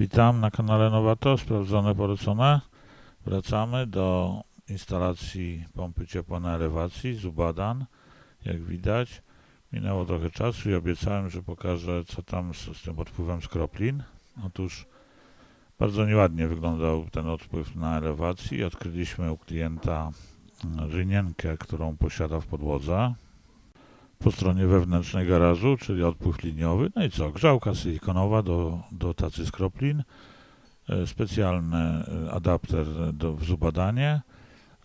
Witam na kanale Nowato, sprawdzone, polecone. Wracamy do instalacji pompy ciepła na elewacji Zubadan. Jak widać, minęło trochę czasu i obiecałem, że pokażę, co tam z, z tym odpływem skroplin. Otóż bardzo nieładnie wyglądał ten odpływ na elewacji. Odkryliśmy u klienta rynienkę, którą posiada w podłodze po stronie wewnętrznej garażu, czyli odpływ liniowy. No i co? Grzałka silikonowa do, do tacy skroplin, e, specjalny e, adapter do, w zubadanie,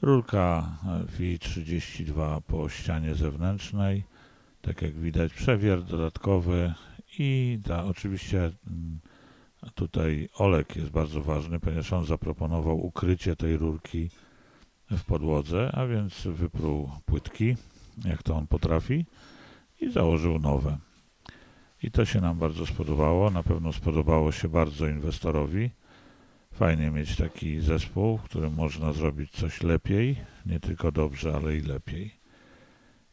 rurka e, FI 32 po ścianie zewnętrznej, tak jak widać przewier dodatkowy i da, oczywiście mm, tutaj olek jest bardzo ważny, ponieważ on zaproponował ukrycie tej rurki w podłodze, a więc wypruł płytki, jak to on potrafi i założył nowe. I to się nam bardzo spodobało. Na pewno spodobało się bardzo inwestorowi. Fajnie mieć taki zespół, w którym można zrobić coś lepiej, nie tylko dobrze, ale i lepiej.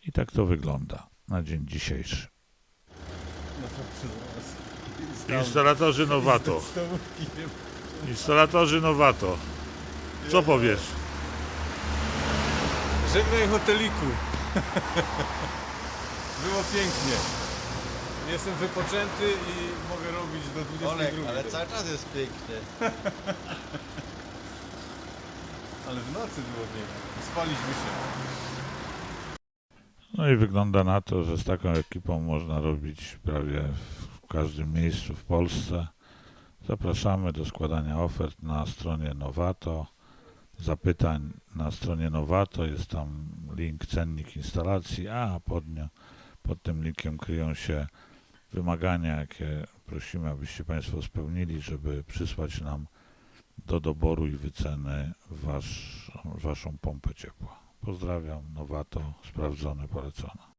I tak to wygląda na dzień dzisiejszy. Instalatorzy Nowato. Instalatorzy Nowato. Co powiesz? Żegnaj hoteliku. Było pięknie. Jestem wypoczęty i mogę robić do 22. Olek, ale cały czas jest pięknie. Ale w nocy było pięknie. Spaliśmy się. No i wygląda na to, że z taką ekipą można robić prawie w każdym miejscu w Polsce. Zapraszamy do składania ofert na stronie Nowato. Zapytań na stronie Nowato jest tam link cennik instalacji, a pod, nią, pod tym linkiem kryją się wymagania, jakie prosimy, abyście Państwo spełnili, żeby przysłać nam do doboru i wyceny wasz, Waszą pompę ciepła. Pozdrawiam, Nowato, sprawdzone, polecone.